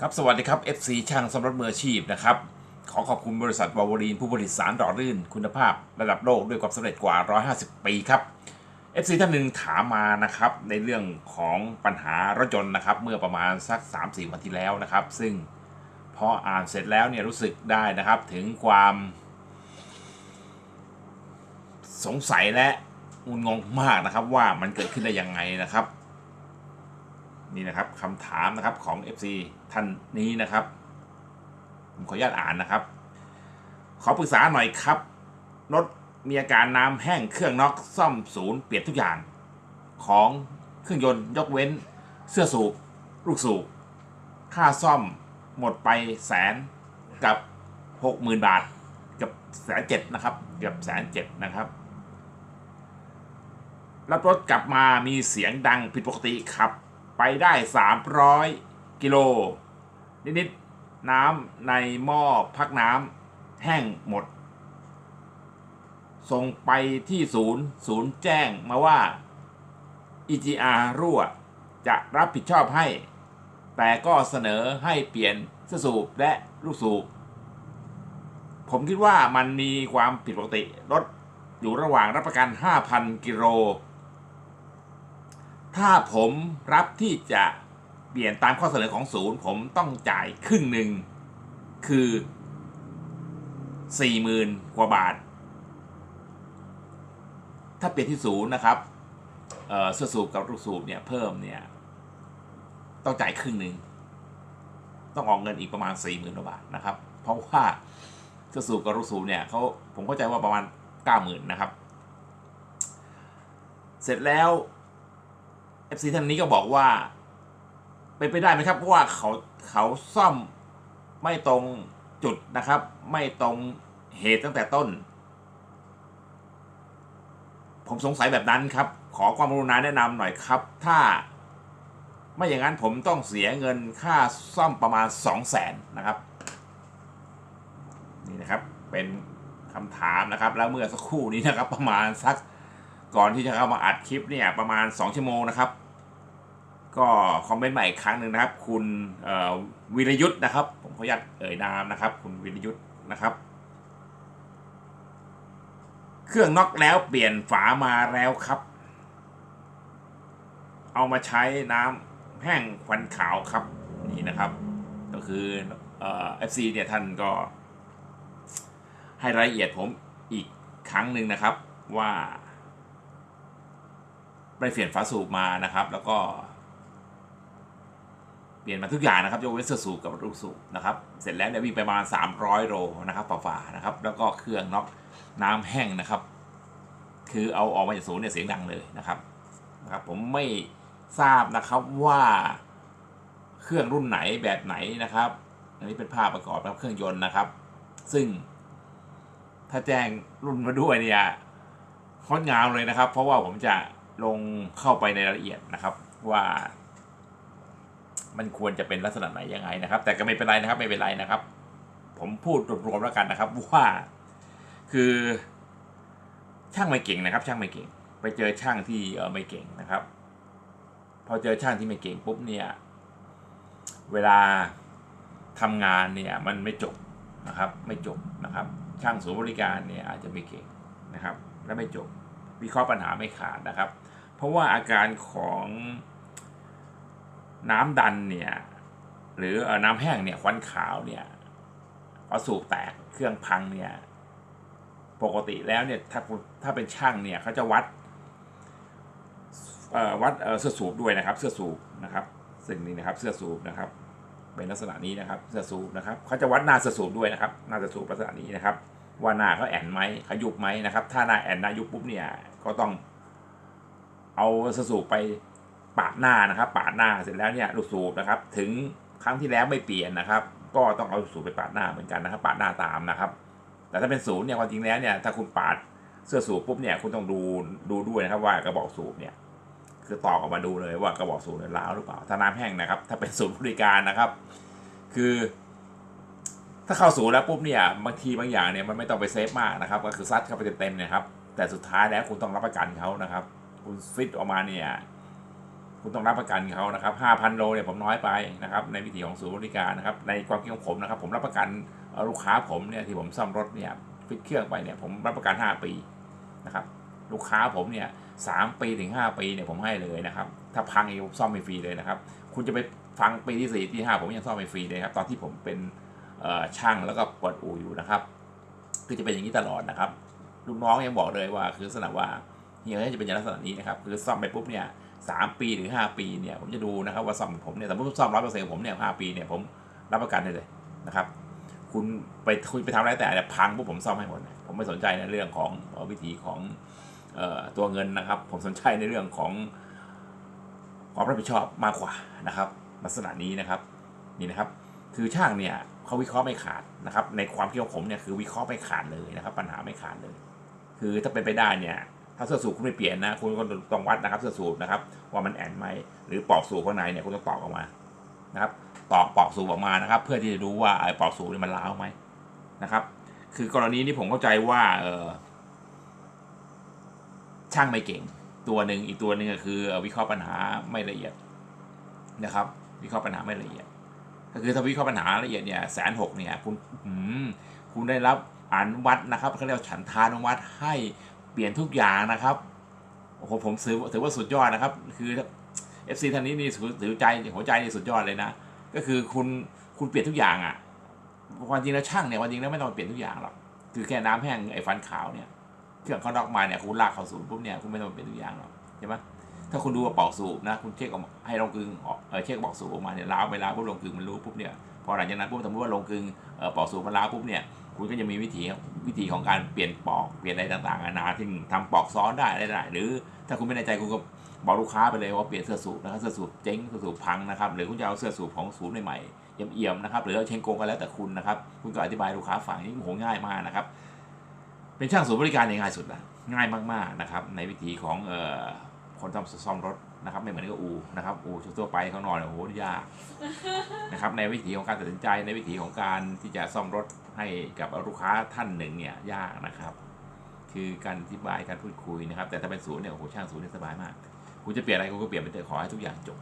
ครับสวัสดีครับ FC ช่างสำรถมืออาชีพนะครับ ขอขอบคุณบริษัทวาวรีนผู้ผลิตสารหล่อลื่นคุณภาพระดับโลกด้วยความสำเร็จกว่า 150 ปีครับ FC ท่านหนึ่งถามมานะครับในเรื่องของปัญหารถยนต์นะครับ เมื่อประมาณสัก 3-4 วันที่แล้วนะครับ ซึ่งพออ่านเสร็จแล้วเนี่ยรู้สึกได้นะครับถึงความ สงสัยและงุนงงมากนะครับว่ามันเกิดขึ้นได้ยังไงนะครับ นี่นะครับคำถามนะครับของ FC ท่านนี้นะครับ ผมขออนุญาตอ่านนะครับ ขอปรึกษาหน่อยครับรถมีอาการน้ำแห้งเครื่องน็อกซ่อมศูนย์เปลี่ยนทุกอย่าง ของเครื่องยนต์ยกเว้น เสื้อสูบ ลูกสูบ ค่าซ่อมหมดไปแสนกับหกหมื่นบาทกับแสนเจ็ดนะครับเกือบแสนเจ็ดนะครับรับรถกลับมามีเสียงดังผิดปกติขับ ไปได้ 300 กิโล นิดๆน้ำในหม้อพักน้ำแห้งหมด ส่งไปที่ศูนย์ ศูนย์แจ้งมาว่า EGR รั่ว จะรับผิดชอบให้ แต่ก็เสนอให้เปลี่ยนเสื้อสูบและลูกสูบ ผมคิดว่ามันมีความผิดปกติรถอยู่ระหว่างรับประกัน 5,000 กิโล ถ้าผมรับที่จะเปลี่ยนตามข้อเสนอของศูนย์ ผมต้องจ่ายครึ่งหนึ่งคือสี่หมื่นกว่าบาท ถ้าเปลี่ยนที่ศูนย์นะครับเอ่อเสื้อสูบกับลูกสูบเนี่ยเพิ่มเนี่ยต้องจ่ายครึ่งหนึ่งต้องออกเงินอีกประมาณสี่หมื่นกว่าบาทนะครับ เพราะว่าเสื้อสูบกับลูกสูบเนี่ยเขาผมเข้าใจว่าประมาณเก้าหมื่นนะครับ เสร็จแล้ว FC ท่านนี้ก็บอกว่า เป็นไปได้ไหมครับเพราะว่าเขาเขาซ่อมไม่ตรงจุดนะครับ ไม่ตรงเหตุตั้งแต่ต้น ผมสงสัยแบบนั้นครับ ขอความกรุณาแนะนำหน่อยครับ ถ้าไม่อย่างนั้นผมต้องเสียเงินค่าซ่อมประมาณ 2 0 0แสนนะครับ นี่นะครับเป็นคำถามนะครับ แล้วเมื่อสักครู่นี้นะครับ ประมาณสัก ก่อนที่จะเข้ามาอัดคลิปเนี่ยประมาณ 2 ชั่วโมงนะครับ ก็คอมเมนต์ใหมาอีกครั้งหนึ่งนะครับ คุณวิรยุทธ์นะครับ ผมขออนุญาตเอ่ยนามนะครับ คุณวิรยุทธ์นะครับ เครื่องน็อกแล้วเปลี่ยนฝามาแล้วครับ เอามาใช้น้ำแห้งควันขาวครับนี่นะครับ ก็คือเอฟซีเนี่ยท่านก็ ให้รายละเอียดผมอีกครั้งหนึ่งนะครับว่า ไปเปลี่ยนฝาสูบมานะครับ แล้วก็ เปลี่ยนมาทุกอย่างนะครับยกเว้นเสื้อสูบกับลูกสูบนะครับ เสร็จแล้วเนี่ยวิ่งไปประมาณ 300 โลนะครับฝ่าๆนะครับ แล้วก็เครื่องน็อกน้ำแห้งนะครับ คือเอาออกมาจากศูนย์เนี่ยเสียงดังเลยนะครับนะครับ ผมไม่ทราบนะครับว่าเครื่องรุ่นไหนแบบไหนนะครับ อันนี้เป็นภาพประกอบนะครับเครื่องยนต์นะครับ ซึ่ง ถ้าแจ้งรุ่นมาด้วยเนี่ยค่อนงามเลยนะครับ เพราะว่าผมจะ ลงเข้าไปในรายละเอียดนะครับว่า มันควรจะเป็นลักษณะไหนยังไงนะครับ แต่ก็ไม่เป็นไรนะครับไม่เป็นไรนะครับ ผมพูดรวมๆแล้วกันนะครับว่าคือช่างไม่เก่งนะครับ ช่างไม่เก่ง ไปเจอช่างที่เออไม่เก่งนะครับ พอเจอช่างที่ไม่เก่งปุ๊บเนี่ย เวลาทำงานเนี่ยมันไม่จบนะครับ ไม่จบนะครับ ช่างศูนย์บริการเนี่ยอาจจะไม่เก่งนะครับ และไม่จบ วิเคราะห์ปัญหาไม่ขาดนะครับ เพราะว่าอาการของน้ำดันเนี่ยหรือน้ำแห้งเนี่ยควันขาวเนี่ยพอสูบแตกเครื่องพังเนี่ยปกติแล้วเนี่ยถ้าถ้าเป็นช่างเนี่ยเขาจะวัดเอ่อวัดเอ่อเสื้อสูบด้วยนะครับ เสื้อสูบนะครับสิ่งนี้นะครับเสื้อสูบนะครับเป็นลักษณะนี้นะครับเสื้อสูบนะครับเขาจะวัดหน้าเสื้อสูบด้วยนะครับหน้าเสื้อสูบลักษณะนี้นะครับ ว่าหน้าเขาแอนไหมเขายุบไหมนะครับ ถ้าหน้าแอนหน้ายุบปุ๊บเนี่ยก็ต้องเอาสสูบไปปาดหน้านะครับ ปาดหน้าเสร็จแล้วเนี่ยลูกสูบนะครับ ถึงครั้งที่แล้วไม่เปลี่ยนนะครับ ก็ต้องเอาสูบไปปาดหน้าเหมือนกันนะครับ ปาดหน้าตามนะครับ แต่ถ้าเป็นศูนย์เนี่ยความจริงแล้วเนี่ยถ้าคุณปาดเสื้อสูบปุ๊บเนี่ยคุณต้องดูดูด้วยนะครับว่ากระบอกสูบเนี่ยคือตอกออกมาดูเลยว่ากระบอกสูบเนี่ยล้าวหรือเปล่าถ้าน้ำแห้งนะครับ ถ้าเป็นศูนย์บริการนะครับ คือ ถ้าเข้าศูนย์แล้วปุ๊บเนี่ยบางทีบางอย่างเนี่ยมันไม่ต้องไปเซฟมากนะครับ ก็คือซัดเข้าไปเต็มๆเนะครับแต่สุดท้ายแล้วคุณต้องรับประกันเขานะครับ คุณฟิตออกมาเนี่ยคุณต้องรับประกันเขานะครับห้าพันโลเนี่ยผมน้อยไปนะครับ ในวิถีของศูนย์บริการนะครับ ในความคิดของผมนะครับ ผมรับประกันลูกค้าผมเนี่ยที่ผมซ่อมรถเนี่ยฟิตเครื่องไปเนี่ยผมรับประกัน 5 ปีนะครับลูกค้าผมเนี่ยสามปีถึง 5 ปีเนี่ยผมให้เลยนะครับ ถ้าพังอีกผมซ่อมไม่ฟรีเลยนะครับ คุณจะไปฟังปีที่สี่ที่ห้าผมยังซ่อมไม่ฟรีเลยครับตอนที่ผมเป็น ช่างแล้วก็เปิดอู่อยู่นะครับ คือจะเป็นอย่างนี้ตลอดนะครับลูกน้องยังบอกเลยว่าคือลักษณะว่าเฮียจะเป็นอย่างลักษณะนี้นะครับคือซ่อมไปปุ๊บเนี่ยสามปีหรือห้าปีเนี่ยผมจะดูนะครับว่าซ่อมผมเนี่ยสมมติซ่อมร้อยเปอร์เซ็นต์ผมเนี่ยห้าปีเนี่ยผมรับประกันได้เลยนะครับ คุณไปคุณไปทำอะไรแต่เนี่ยพังปุ๊บผมซ่อมให้หมดผมไม่สนใจในเรื่องของวิธีของตัวเงินนะครับ ผมสนใจในเรื่องของความรับผิดชอบมากกว่านะครับ ลักษณะนี้นะครับนี่นะครับ คือช่างเนี่ย เขาวิเคราะห์ไม่ขาดนะครับ ในความคิดของผมเนี่ยคือวิเคราะห์ไม่ขาดเลยนะครับ ปัญหาไม่ขาดเลย คือถ้าเป็นไปได้เนี่ยถ้าเสื้อสูบคุณไม่เปลี่ยนนะ คุณก็ต้องวัดนะครับ เสื้อสูบนะครับ ว่ามันแอนไหมหรือปอกสูบข้างในเนี่ยคุณต้องตอกออกมานะครับตอกปอกสูบออกมานะครับ เพื่อที่จะดูว่าไอ้ปอกสูบเนี่ยมันร้าวไหมนะครับ คือกรณีนี้ผมเข้าใจว่าเออช่างไม่เก่ง ตัวหนึ่งอีกตัวหนึ่งก็คือ วิเคราะห์ปัญหาไม่ละเอียดนะครับ วิเคราะห์ปัญหาไม่ละเอียด ก็คือถ้าวิเคราะห์ปัญหาละเอียดเนี่ยแสนหกเนี่ยคุณคุณได้รับอนุวัตนะครับเขาเรียกว่าฉันทานวัตให้เปลี่ยนทุกอย่างนะครับโอ้โหผมถือถือว่าสุดยอดนะครับ คือเอฟซีท่านนี้นี่ถือใจหัวใจนี่สุดยอดเลยนะ ก็คือคุณคุณเปลี่ยนทุกอย่างอะ่ะความจริงแล้วช่างเนี่ยความจริงแล้วไม่ต้องเปลี่ยนทุกอย่างหรอกคือแค่น้ำแห้งไอ้ฟันขาวเนี่ยเครื่องเขานอกมาเนี่ยคุณลากเข้าศูนย์ปุ๊บเนี่ยคุณไม่ต้องเปลี่ยนทุกอย่างหรอกใช่ไหม ถ้าคุณดูว่าปอกสูบนะคุณเช็คออกมาให้ลงกึงเออเช็คปอกสูบออกมาเนี่ยล้าวไปล้าวปุ๊บลงกึงมันรู้ปุ๊บเนี่ยพอหลังจากนั้นปุ๊บสมมติว่าลงกึงเอ่อปอกสูบมันล้าวปุ๊บเนี่ยคุณก็จะมีวิธีวิธีของการเปลี่ยนปอกเปลี่ยนอะไรต่างๆนานาที่ทำปอกซ้อนได้อะไรได้ หรือถ้าคุณไม่แน่ใจคุณก็บอกลูกค้าไปเลยว่าเปลี่ยนเสื้อสูบนะครับเสื้อสูบเจ๊งเสื้อสูบพังนะครับหรือคุณจะเอาเสื้อสูบของศูนย์ใหม่ๆเอี่ยมๆนะครับหรือเอาเชงโกงก็แล้วแต่คุณนะครับคุณก็อธิบายลูกค้าฟังนี่โหง่ายมากนะครับเป็นช่างศูนย์บริการง่ายสุดละง่ายมากๆนะครับในวิธีของเอ่อ คนทำซ่อมรถนะครับไม่เหมือนกับอูนะครับอูทั่วไปข้างนอกเนี่ยโอ้โหยากนะครับในวิธีของการตัดสินใจในวิธีของการที่จะซ่อมรถให้กับลูกค้าท่านหนึ่งเนี่ยยากนะครับ คือการอธิบายการพูดคุยนะครับ แต่ถ้าเป็นศูนย์เนี่ยโอ้โหช่างศูนย์เนี่ยสบายมาก คุณจะเปลี่ยนอะไรคุณก็เปลี่ยนไปเถอะขอให้ทุกอย่างจบ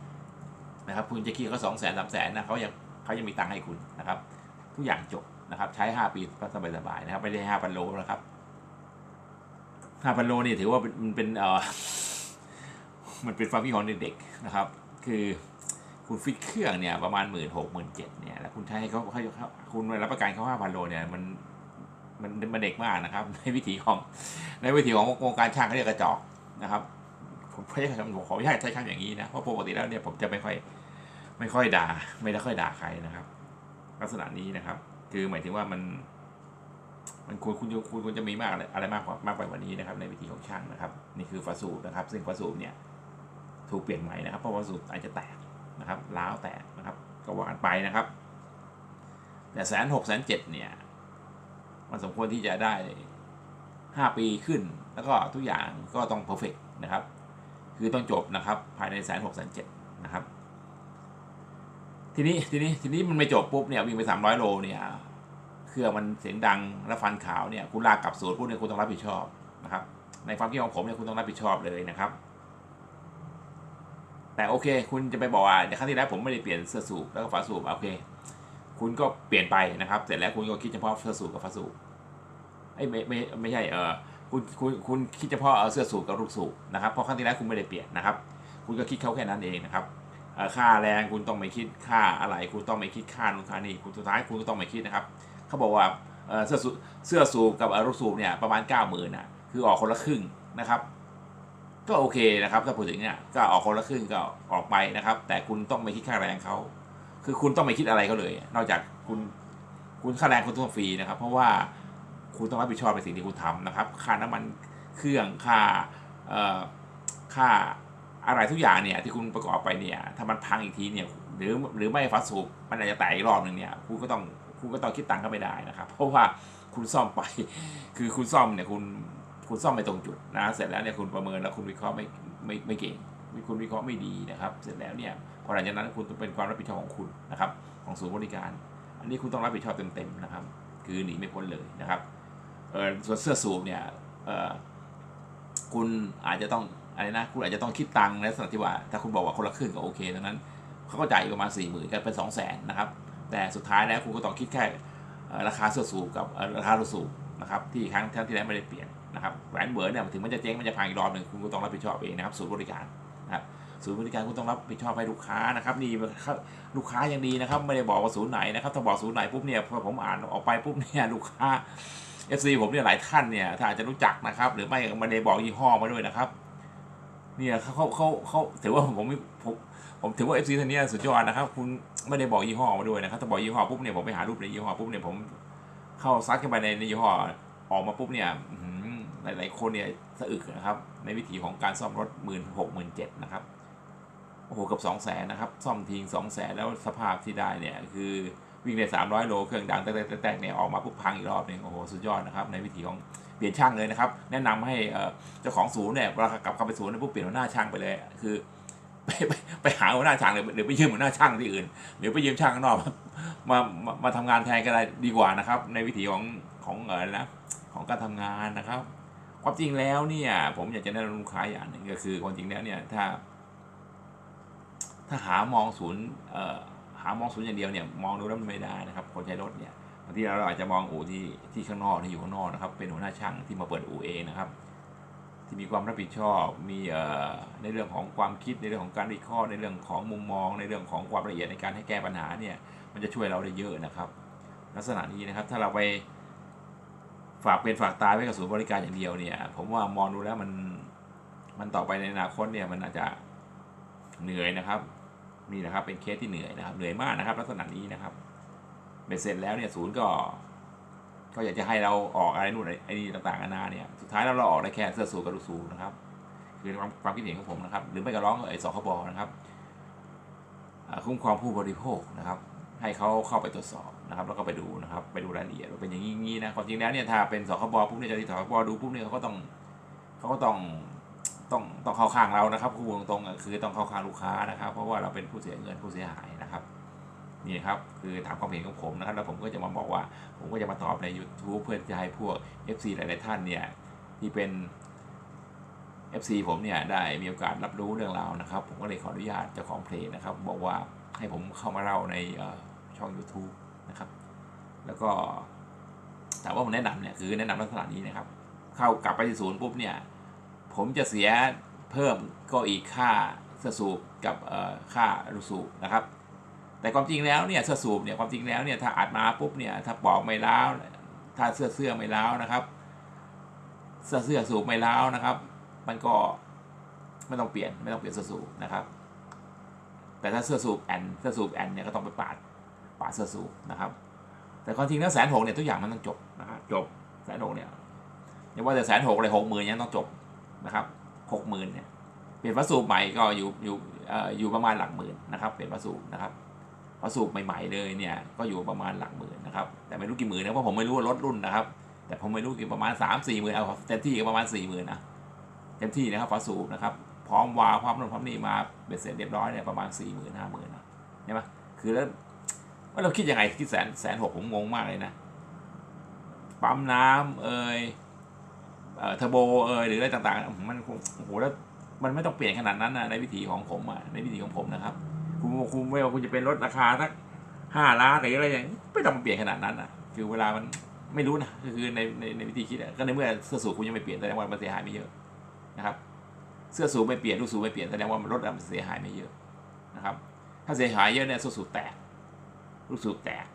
นะครับ คุณจะคิดเขาสองแสนสามแสนนะเขายังเขายังมีตังค์ให้คุณนะครับ ทุกอย่างจบนะครับ ใช้ห้าปีก็สบายสบายๆนะครับไม่ได้ห้าพันโลนะครับห้าพันโลนี่ถือว่าเป็นมันเป็นเอ่อ มันเป็นความคิดของเด็กๆนะครับ คือคุณฟิตเครื่องเนี่ยประมาณหมื่นหกหมื่นเจ็ดเนี่ยแล้วคุณใช้ให้เขาให้เขาคุณรับประกันเขาห้าพันโลเนี่ยมันมันมันเด็กมากนะครับ ในวิถีของในวิถีของวงการช่างเขาเรียกกระจอกนะครับผมไม่ใช่ผมขอไม่ใช่ใช้คำอย่างนี้นะเพราะปกติแล้วเนี่ยผมจะไม่ค่อยไม่ค่อยด่า ไม่ได้ค่อยด่าใครนะครับ ลักษณะนี้นะครับ คือหมายถึงว่ามัน มันควรคุณคุณควรจะมีมากอะไรอะไรมากกว่ามากไปกว่านี้นะครับ ในวิธีของช่างนะครับ นี่คือฝาสูบนะครับ ซึ่งฝาสูบเนี่ย ถูกเปลี่ยนใหม่นะครับ เพราะว่าสูบอาจจะแตกนะครับล้าวแตกนะครับ ก็ว่ากันไปนะครับ แต่แสนหกแสนเจ็ดเนี่ย มันสมควรที่จะได้ห้าปีขึ้น แล้วก็ทุกอย่างก็ต้องเพอร์เฟกนะครับ คือต้องจบนะครับ ภายในแสนหกแสนเจ็ดนะครับ ทีนี้ทีนี้ทีนี้มันไม่จบปุ๊บเนี่ยวิ่งไปสามร้อยโลเนี่ยเครื่องมันเสียงดังแล้วฟันขาวเนี่ยคุณลากกลับศูนย์ปุ๊บเนี่ยคุณต้องรับผิดชอบนะครับในความคิดของผมเนี่ยคุณต้องรับผิดชอบเลยนะครับ แต่โอเค คุณจะไปบอกว่าเดี๋ยวครั้งที่แล้วผมไม่ได้เปลี่ยนเสื้อสูบแล้วก็ฝาสูบโอเค คุณก็เปลี่ยนไปนะครับ เสร็จแล้วคุณก็คิดเฉพาะเสื้อสูบกับฝาสูบไอ้ไม่ไม่ไม่ใช่เออคุณคุณคุณคิดเฉพาะเสื้อสูบกับลูกสูบนะครับเพราะครั้งที่แล้วคุณไม่ได้เปลี่ยนนะครับ คุณก็คิดเขาแค่นั้นเองนะครับค่าแรงคุณต้องไม่คิดค่าอะไร คุณต้องไม่คิดค่านู่นค่านี่คุณสุดท้ายคุณก็ต้องไม่คิดนะครับเขาบอกว่าเสื้อสูบเสื้อสูบกับเอ่อรถสูบเนี่ยประมาณ9ก้าหมื่นน่ะคือออกคนละครึ่งนะครับ ก็โอเคนะครับถ้าพูดถึงเนี่ยก็ออกคนละครึ่งก็ออกไปนะครับ แต่คุณต้องไม่คิดค่าแรงเขาคือคุณต้องไม่คิดอะไรเขาเลย นอกจากคุณคุณค่าแรงคุณต้องฟรีนะครับ เพราะว่าคุณต้องรับผิดชอบในสิ่งที่คุณทำนะครับ ค่าน้ำมันเครื่องค่าเอ่อค่าอะไรทุกอย่างเนี่ยที่คุณประกอบไปเนี่ยถ้ามันพังอีกทีเนี่ยหรือหรือไม่ฟาสูบมันอาจจะแตกอีกรอบหนึ่งเนี่ยคุณก็ต้องคุณก็ต้องคิดตังค์ก็ไม่ได้นะครับ เพราะว่าคุณซ่อมไป คือคุณซ่อมเนี่ยคุณ คุณซ่อมไม่ตรงจุดนะเสร็จแล้วเนี่ยคุณประเมินแล้วคุณวิเคราะห์ไม่ไม่ไม่เก่งคุณวิเคราะห์ไม่ดีนะครับ เสร็จแล้วเนี่ยพอหลังจากนั้นคุณต้องเป็นความรับผิดชอบของคุณนะครับ ของศูนย์บริการ อันนี้คุณต้องรับผิดชอบเต็มๆนะครับ คือหนีไม่พ้นเลยนะครับเออส่วนเสื้อสูบเนี่ยเออคุณอาจจะต้องอะไรนะคุณอาจจะต้องคิดตังค์ในลักษณะที่ว่าถ้าคุณบอกว่าคนละครึ่งก็โอเคดังนั้นเขาก็จ่ายประมาณสี่หมื่นกันเป็นสองแสนนะครับ แต่สุดท้ายแล้วคุณก็ต้องคิดแค่ราคาเสื้อสูบกับราคารถสูบนะครับที่ครั้งที่แล้วไม่ได้เปลี่ยน นะครับแหวนเบิร์เนี่ยถึงมันจะเจ๊งมันจะพังอีกรอบหนึ่งคุณก็ต้องรับผิดชอบเองนะครับศูนย์บริการนะครับศูนย์บริการคุณต้องรับผิดชอบให้ลูกค้านะครับนี่ลูกค้ายังดีนะครับไม่ได้บอกว่าศูนย์ไหนนะครับถ้าบอกศูนย์ไหนปุ๊บเนี่ยพอผมอ่านออกไปปุ๊บเนี่ยลูกค้า FC ผมเนี่ยหลายท่านเนี่ยถ้าอาจจะรู้จักนะครับ หรือไม่ไม่ได้บอกยี่ห้อมาด้วยนะครับเนี่ยเขาเขาเขาเขาถือว่าผมผมผมถือว่า FC ท่านนี้สุดยอดนะครับ คุณไม่ได้บอกยี่ห้อมาด้วยนะครับถ้าบอกยี่ห้อปุ๊บเนี่ยผมไปหารูปในยี่ห้อปุ๊บเนี่ยผมเข้าซักเข้าไปในในยี่ห้อออกมาปุ๊บเนี่ยอื้อ หลาย ๆ คนเนี่ยสะอึกนะครับ ในวิถีของการซ่อมรถหมื่นหกหมื่นเจ็ดนะครับโอ้โหกับสองแสนนะครับ ซ่อมทิ้งสองแสนแล้วสภาพที่ได้เนี่ยคือวิ่งได้สามร้อยโลเครื่องดังแตกๆๆเนี่ยออกมาปุ๊บพังอีกรอบหนึงโอ้โหสุดยอดนะครับ ในวิถีของเปลี่ยนช่างเลยนะครับ แนะนำให้เจ้าของศูนย์เนี่ยเวลากลับเข้าไปศูนย์เนี่ยปุ๊บเปลี่ยนหัวหน้าช่างไปเลยคือไปไปไปหาหัวหน้าช่างเลยหรือไปยืมหัวหน้าช่างที่อื่นหรือไปยืมช่างข้างนอกมามามาทำงานแทนก็ได้ดีกว่านะครับ ในวิถีของของเออนะของการทำงานนะครับ ความจริงแล้วเนี่ย ผมอยากจะแนะนำลูกค้าอย่างหนึ่งก็คือความจริงแล้วเนี่ยถ้า ถ้าหามองศูนย์เอ่อหามองศูนย์อย่างเดียวเนี่ยมองดูแล้วมันไม่ได้นะครับ คนใช้รถเนี่ยบางทีเราอาจจะมองอู่ที่ที่ข้างนอกที่อยู่ข้างนอกนะครับ เป็นหัวหน้าช่างที่มาเปิดอู่เองนะครับ ที่มีความรับผิดชอบมีเอ่อในเรื่องของความคิดในเรื่องของการวิเคราะห์ในเรื่องของมุมมอง ในเรื่องของความละเอียดในการให้แก้ปัญหาเนี่ย มันจะช่วยเราได้เยอะนะครับ ลักษณะนี้นะครับ ถ้าเราไป ฝากเป็นฝากตายไว้กับศูนย์บริการอย่างเดียวเนี่ย ผมว่ามองดูแล้วมันมันต่อไปในอนาคตเนี่ยมันอาจจะเหนื่อยนะครับนี่นะครับเป็นเคสที่เหนื่อยนะครับเหนื่อยมากนะครับ ลักษณะนี้นะครับเบ็ดเสร็จแล้วเนี่ยศูนย์ก็ก็อยากจะให้เราออกอะไรนู่นไอ้นี่ต่างๆนานาเนี่ยสุดท้ายแล้วเราออกได้แค่เสื้อสูทกับลูกสูทนะครับคือความความคิดเห็นของผมนะครับ หรือไม่ก็ร้องไอ้สคบนะครับคุ้มครองผู้บริโภคนะครับ ให้เขาเข้าไปตรวจสอบ นะครับแล้วก็ไปดูนะครับไปดูรายละเอียดว่าเป็นอย่างนี้ๆนะความจริงแล้วเนี่ยถ้าเป็นสคบปุ๊บเนี่ยจะที่สคบดูปุ๊บเนี่ยเขาก็ต้องเขาก็ต้องต้องต้องเข้าข้างเรานะครับพูดตรงๆคือต้องเข้าข้างลูกค้านะครับ เพราะว่าเราเป็นผู้เสียเงินผู้เสียหายนะครับนี่ครับคือถามความเห็นของผมนะครับแล้วผมก็จะมาบอกว่า ผมก็จะมาตอบใน YouTube เพื่อจะให้พวก FC หลาย ๆ ท่านเนี่ยที่เป็น FC ผมเนี่ยได้มีโอกาสรับรู้เรื่องราวนะครับ ผมก็เลยขออนุญาตเจ้าของเพลงนะครับ บอกว่าให้ผมเข้ามาเล่าในช่อง YouTube นะครับ แล้วก็ถามว่าผมแนะนำเนี่ยคือแนะนำลักษณะนี้นะครับ เข้ากลับไปที่ศูนย์ปุ๊บเนี่ยผมจะเสียเพิ่มก็อีกค่าเสื้อสูบกับเอ่อค่าลูสูบนะครับ แต่ความจริงแล้วเนี่ยเสื้อสูบเนี่ยความจริงแล้วเนี่ยถ้าอัดมาปุ๊บเนี่ยถ้าปอกไม่ล้าวถ้าเสื้อเสื้อไม่ล้าวนะครับเสื้อเสื้อสูบไม่ล้าวนะครับ มันก็ไม่ต้องเปลี่ยนไม่ต้องเปลี่ยนเสื้อสูบนะครับ แต่ถ้าเสื้อสูบแอนเสื้อสูบแอนเนี่ยก็ต้องไปปาด ปาเสื้อสูนะครับ แต่ความจริงแล้วแสนหกเนี่ยทุกอย่างมันต้องจบนะครับจบแสนหกเนี่ยอย่าว่าแต่แสนหกเลยหกหมื่นยังต้องจบนะครับหกหมื่นเนี่ยเปลี่ยนวัสดุใหม่ก็อยู่อยู่เอ่ออยู่ประมาณหลักหมื่นนะครับเปลี่ยนวัสดุนะครับวัสดุใหม่ๆเลยเนี่ยก็อยู่ประมาณหลักหมื่นนะครับแต่ไม่รู้กี่หมื่นนะเพราะผมไม่รู้ว่ารถรุ่นนะครับ แต่ผมไม่รู้กี่ประมาณสามสี่หมื่นเอาเต็มที่ก็ประมาณสี่หมื่นนะเต็มที่นะครับวัสดุนะครับพร้อมวาวพร้อมนู่นพร้อมนี่มาเบ็ดเสร็จเรียบร้อยเนี่ยประมาณสี่หมื่นห้าหมื่นนะใช่ไหมคือแล้ว ว่าเราคิดยังไงคิดแสนแสนหกผมงงมากเลยนะ ปั๊มน้ำเอ่ยเอ่อเทอร์โบเอ่ยหรืออะไรต่างๆ มันโอ้โหแล้วมันไม่ต้องเปลี่ยนขนาดนั้นนะในวิถีของผมอะในวิถีของผมนะครับ คุณคุณไม่ว่าคุณจะเป็นรถราคาสักห้าล้านหรืออะไรอย่างไม่ต้องมาเปลี่ยนขนาดนั้นอะ คือเวลามันไม่รู้นะก็คือในในในวิธีคิดก็ในเมื่อเสื้อสูทคุณยังไม่เปลี่ยนแสดงว่ามันเสียหายไม่เยอะนะครับ เสื้อสูทไม่เปลี่ยนลูกสูทไม่เปลี่ยนแสดงว่ามันรถมันเสียหายไม่เยอะนะครับ ถ้าเสียหายเยอะเนี่ยเสื้อสูทแตก ลูกสูบแตก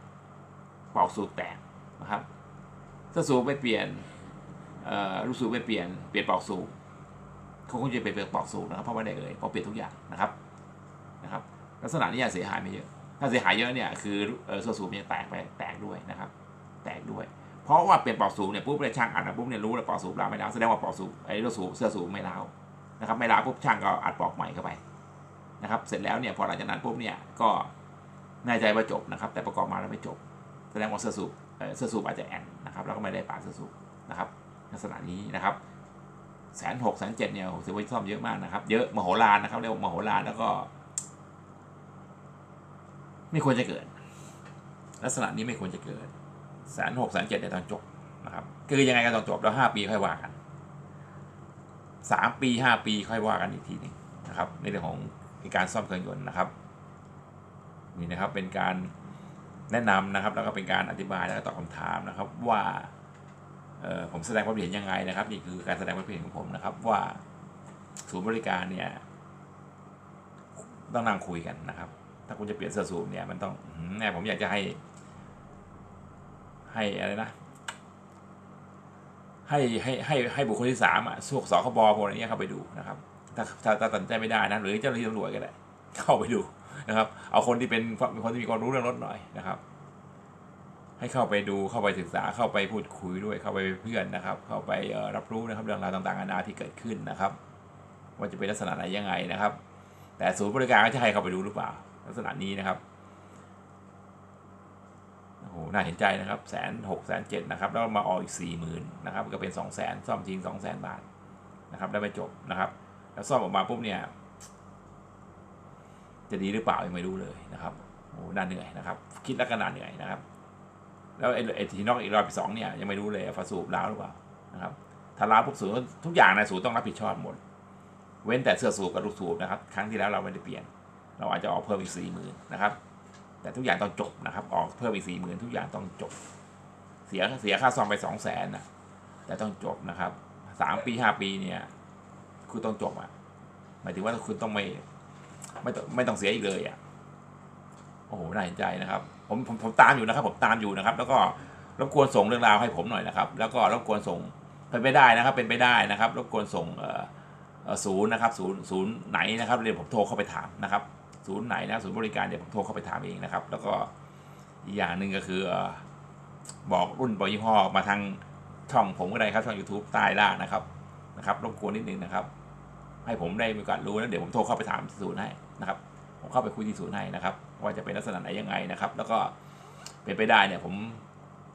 ปลอกสูบแตกนะครับ ถ้าสูบไม่เปลี่ยนเอ่อลูกสูบไม่เปลี่ยนเปลี่ยนปลอกสูบเขาคงจะเปลี่ยนปลอกสูบนะครับเพราะไม่ได้เอ่ยเพราะเปลี่ยนทุกอย่างนะครับนะครับ ลักษณะนี้เสียหายไม่เยอะ ถ้าเสียหายเยอะเนี่ยคือเออเสื้อสูบมันจะแตกไปแตกด้วยนะครับ แตกด้วย เพราะว่าเปลี่ยนปลอกสูบเนี่ยปุ๊บเลยช่างอัดนะปุ๊บเนี่ยรู้เลยปลอกสูบล้าไม่ล้าวแสดงว่าปลอกสูบไอ้ลูกสูบเสื้อสูบไม่ล้าวนะครับไม่ล้าวปุ๊บช่างก็อัดปลอกใหม่เข้าไปนะครับ เสร็จแล้วเนี่ยพอหลังจากนั้นปุ๊บเนี่ยก็ แน่ใจว่าจบนะครับ แต่ประกอบมาแล้วไม่จบ แสดงว่าเสื้อสูบเสื้อสูบอาจจะแอนนะครับแล้วก็ไม่ได้ป่าเสื้อสูบนะครับลักษณะนี้นะครับแสนหกแสนเจ็ดเนี่ยถือว่าซ่อมเยอะมากนะครับ เยอะมโหฬารนะครับเรียกว่ามโหฬารแล้วก็ ไม่ควรจะเกิด ลักษณะนี้ไม่ควรจะเกิดแสนหกแสนเจ็ดเนี่ยตองจบนะครับ คือยังไงก็ต้องจบแล้วห้าปีค่อยว่ากันสามปีห้าปีค่อยว่ากันอีกทีหนึงนะครับ ในเรื่องของการซ่อมเครื่องยนต์นะครับ นี่นะครับเป็นการแนะนำนะครับ แล้วก็เป็นการอธิบายแล้วก็ตอบคำถามนะครับ ว่าผมแสดงความเห็นยังไงนะครับ นี่คือการแสดงความเห็นของผมนะครับ ว่าศูนย์บริการเนี่ยต้องนั่งคุยกันนะครับ ถ้าคุณจะเปลี่ยนเสื้อสูบเนี่ยมันต้องแน่ผมอยากจะให้ ให้อะไรนะ ให้ให้ให้ให้บุคคลที่สามอะสวกสคบพวกอะไรเงี้ยเข้าไปดูนะครับ ถ้าถ้าตัดสินใจไม่ได้นะหรือเจ้าหน้าที่ตำรวจก็ได้เข้าไปดู นะครับ เอาคนที่เป็นคนที่มีความรู้เรื่องรถหน่อยนะครับ ให้เข้าไปดูเข้าไปศึกษาเข้าไปพูดคุยด้วยเข้าไปเป็นเพื่อนนะครับ เข้าไปรับรู้นะครับเรื่องราวต่างๆนานาที่เกิดขึ้นนะครับ ว่าจะเป็นลักษณะไหนยังไงนะครับ แต่ศูนย์บริการก็จะให้เข้าไปดูหรือเปล่า ลักษณะนี้นะครับโอ้โหน่าเห็นใจนะครับแสนหกแสนเจ็ดนะครับ แล้วมาออกอีกสี่หมื่นนะครับ ก็เป็นสองแสนซ่อมจริงสองแสนบาทนะครับ ได้ไม่จบนะครับ แล้วซ่อมออกมาปุ๊บเนี่ย จะดีหรือเปล่ายังไม่รู้เลยนะครับโอ้น่าเหนื่อยนะครับ คิดแล้วก็น่าเหนื่อยนะครับ แล้วไอ้ไอ้ทีนอกอีกรอบที่สองเนี่ยยังไม่รู้เลยฝาสูบล้าวหรือเปล่านะครับถ้าล้าวปุ๊บศูนย์ทุกอย่างในศูนย์ต้องรับผิดชอบหมด เว้นแต่เสื้อสูบกับลูกสูบนะครับ ครั้งที่แล้วเราไม่ได้เปลี่ยน เราอาจจะออกเพิ่มอีกสี่หมื่นนะครับ แต่ทุกอย่างต้องจบนะครับ ออกเพิ่มอีกสี่หมื่นทุกอย่างต้องจบ เสียเสียค่าซ่อมไปสองแสนนะแต่ต้องจบนะครับสามปีห้าปีเนี่ย คุณต้องจบอะหมายถึงว่าคุณต้องไม่ ไม่ต้องไม่ต้องเสียอีกเลยอะโอ้โหน่าเห็นใจนะครับ ผมผมผมตามอยู่นะครับ ผมตามอยู่นะครับ แล้วก็รบกวนส่งเรื่องราวให้ผมหน่อยนะครับ แล้วก็รบกวนส่งเป็นไปได้นะครับ เป็นไปได้นะครับ รบกวนส่งเอ่อเอ่อศูนย์นะครับศูนย์ศูนย์ไหนนะครับเดี๋ยวผมโทรเข้าไปถามนะครับ ศูนย์ไหนนะศูนย์บริการเดี๋ยวผมโทรเข้าไปถามเองนะครับ แล้วก็อีกอย่างหนึ่งก็คือเอ่อบอกรุ่นบอกยี่ห้อมาทางช่องผมก็ได้ครับช่อง YouTube ใต้ล่างนะครับนะครับรบกวนนิดนึงนะครับ ให้ผมได้มีโอกาสรู้แล้วเดี๋ยวผมโทรเข้าไปถามศูนย์ให้นะครับผมเข้าไปคุยที่ศูนย์ให้นะครับ ว่าจะเป็นลักษณะไหนยังไงนะครับ แล้วก็เป็นไปได้เนี่ยผม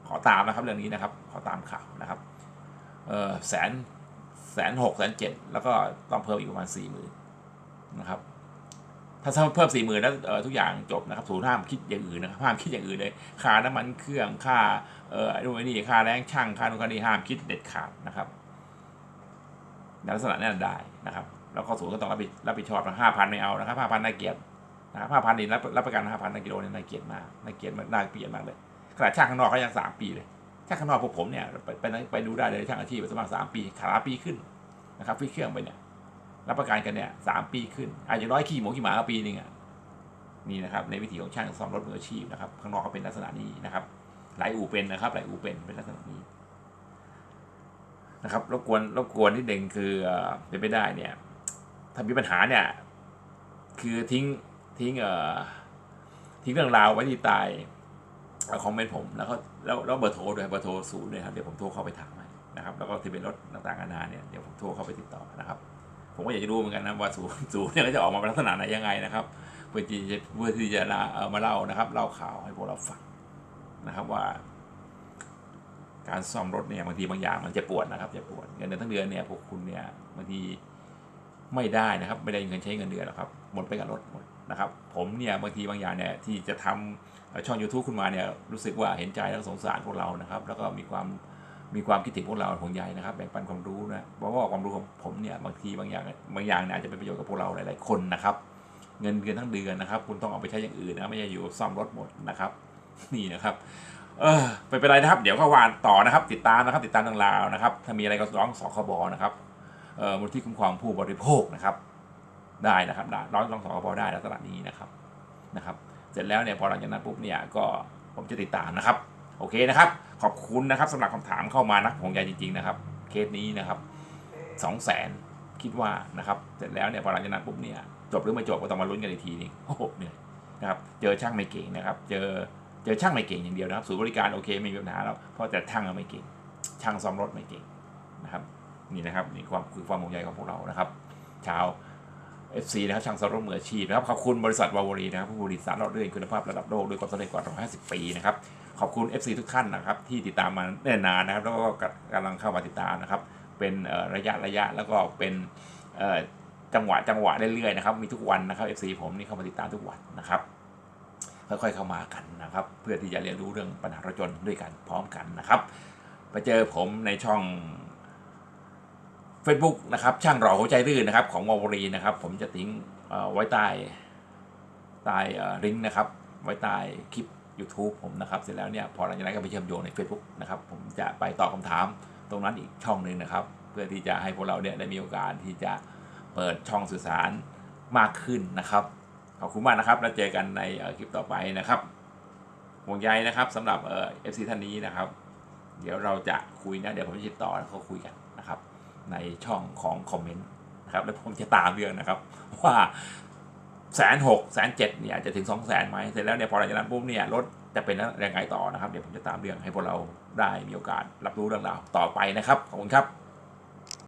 ขอตามนะครับเรื่องนี้นะครับ ขอตามข่าวนะครับเออแสนแสนหกแสนเจ็ดแล้วก็ต้องเพิ่มอีกประมาณสี่หมื่นนะครับถ้าเพิ่มสี่หมื่นแล้วทุกอย่างจบนะครับศูนย์ห้ามคิดอย่างอื่นนะครับห้ามคิดอย่างอื่นเลยค่าน้ำมันเครื่องค่าเอ่อนู่นนนี่ค่าแรงช่างค่านู่นค่านี่ห้ามคิดเด็ดขาดนะครับในลักษณะนั้นได้นะครับ แล้วก็ศูนย์ก็ต้องรับผิดรับผิดชอบนะห้าพันไม่เอานะครับห้าพันน่าเกลียดนะครับห้าพันนี่รับรับประกันห้าพันกิโลเนี่ยน่าเกลียดมากน่าเกลียดมากน่าเกลียดมากเลยขนาดช่างข้างนอกเขายังสามปีเลยช่างข้างนอกพวกผมเนี่ยไปไปไปดูได้เลยช่างอาชีพสมัครสามปีขาปีขึ้นนะครับฟิเครื่องไปเนี่ยรับประกันกันเนี่ยสามปีขึ้น อาจจะร้อยขี่หมูขี่หมาปีหนึงอะนี่นะครับในวิถีของช่างซ่อมรถมืออาชีพนะครับข้างนอกเขาเป็นลักษณะนี้นะครับหลายอู่เป็นนะครับหลายอู่เป็นเป็นลักษณะนี้นะครับรบกวนรบกวนที่เด่งคือเป็นไปได้เนี่ย ถ้ามีปัญหาเนี่ย คือทิ้งทิ้งเอ่อทิ้งเรื่องราวไว้ที่ใต้คอมเมนต์ผมแล้วก็แล้วแล้วเบอร์โทรด้วยเบอร์โทรศูนย์ด้วยครับเดี๋ยวผมโทรเข้าไปถามให้นะครับแล้วก็ที่เป็นรถต่างๆนานาเนี่ยเดี๋ยวผมโทรเข้าไปติดต่อนะครับ ผมก็อยากจะรู้เหมือนกันนะว่าศูนย์ศูนย์เนี่ยเขาจะออกมาเป็นลักษณะไหนยังไงนะครับเพื่อที่จะเพื่อที่จะมาเล่านะครับเล่าข่าวให้พวกเราฟังนะครับว่า การซ่อมรถเนี่ยบางทีบางอย่างมันจะปวดนะครับจะปวดเงินเดือนทั้งเดือนเนี่ยพวกคุณเนี่ยบางที ไม่ได้นะครับ ไม่ได้เงินใช้เงินเดือนหรอกครับหมดไปกับรถหมดนะครับ ผมเนี่ยบางทีบางอย่างเนี่ยที่จะทำเอ่อช่อง YouTube ขึ้นมาเนี่ยรู้สึกว่าเห็นใจและสงสารพวกเรานะครับ แล้วก็มีความมีความคิดถึงพวกเราห่วงใยนะครับแบ่งปันความรู้นะเพราะว่าความรู้ของผมเนี่ยบางทีบางอย่างบางอย่างเนี่ยอาจจะเป็นประโยชน์กับพวกเราหลาย ๆ คนนะครับ เงินเดือนทั้งเดือนนะครับ คุณต้องเอาไปใช้อย่างอื่นนะไม่ใช่อยู่ซ่อมรถหมดนะครับ นี่นะครับเออไม่เป็นไรนะครับ เดี๋ยวก็วานต่อนะครับ ติดตามนะครับ ติดตามทางลาวนะครับ ถ้ามีอะไรก็ร้องสคบนะครับ มูลที่คุ้มครองผู้บริโภคนะครับได้นะครับร้องร้องสคบได้ลักษณะนี้นะครับนะครับ เสร็จแล้วเนี่ยพอหลังจากนั้นปุ๊บเนี่ยก็ผมจะติดตามนะครับ โอเคนะครับ ขอบคุณนะครับสำหรับคำถามเข้ามานะผมใหญ่จริงๆนะครับ เคสนี้นะครับสองแสนคิดว่านะครับ เสร็จแล้วเนี่ยพอหลังจากนั้นปุ๊บเนี่ยจบหรือไม่จบก็ต้องมาลุ้นกันอีกทีนึงโอ้โหเหนื่อยนะครับ เจอช่างไม่เก่งนะครับ เจอเจอช่างไม่เก่งอย่างเดียวนะครับศูนย์บริการโอเคไม่มีปัญหาแล้วเพราะแต่ช่างไม่เก่ง ช่างซ่อมรถไม่เก่งนะครับ นี่นะครับนี่ความคือความห่วงใยของพวกเรานะครับชาว FC นะครับช่างซ่อมรถมืออาชีพนะครับขอบคุณบริษัทวาวรีนะครับผู้ผลิตสารรถเรื่อยคุณภาพระดับโลกด้วยความสำเร็จกว่า 150 ปีนะครับขอบคุณ FC ทุกท่านนะครับที่ติดตามมาเนิ่นนานนะครับแล้วก็กำลังเข้ามาติดตามนะครับเป็นระยะระยะแล้วก็เป็นจังหวะจังหวะเรื่อยๆนะครับมีทุกวันนะครับ FC ผมนี่เข้ามาติดตามทุกวันนะครับค่อยๆเข้ามากันนะครับ เพื่อที่จะเรียนรู้เรื่องปัญหารถยนต์ด้วยกันพร้อมกันนะครับไปเจอผมในช่อง Facebook นะครับช่างหล่อหัวใจรื่นนะครับ ของวาวรีนะครับ ผมจะทิ้งไว้ใต้ใต้ลิงก์นะครับ ไว้ใต้คลิป YouTube ผมนะครับ เสร็จแล้วเนี่ยพอหลังจากนั้นก็ไปเชื่อมโยงใน Facebook นะครับ ผมจะไปตอบคำถามตรงนั้นอีกช่องหนึ่งนะครับ เพื่อที่จะให้พวกเราเนี่ยได้มีโอกาสที่จะเปิดช่องสื่อสารมากขึ้นนะครับ ขอบคุณมากนะครับ แล้วเจอกันในคลิปต่อไปนะครับห่วงใยนะครับสำหรับเอฟซีท่านนี้นะครับ เดี๋ยวเราจะคุยนะ เดี๋ยวผมจะติดต่อแล้วเขาคุยกัน ในช่องของคอมเมนต์นะครับแล้วผมจะตามเรื่องนะครับ ว่าแสนหกแสนเจ็ดเนี่ยจะถึงสองแสนไหมเสร็จแล้วเนี่ยพอหลังจากนั้นปุ๊บเนี่ยรถจะเป็นยังไงต่อนะครับ เดี๋ยวผมจะตามเรื่องให้พวกเราได้มีโอกาสรับรู้เรื่องราวต่อไปนะครับขอบคุณครับ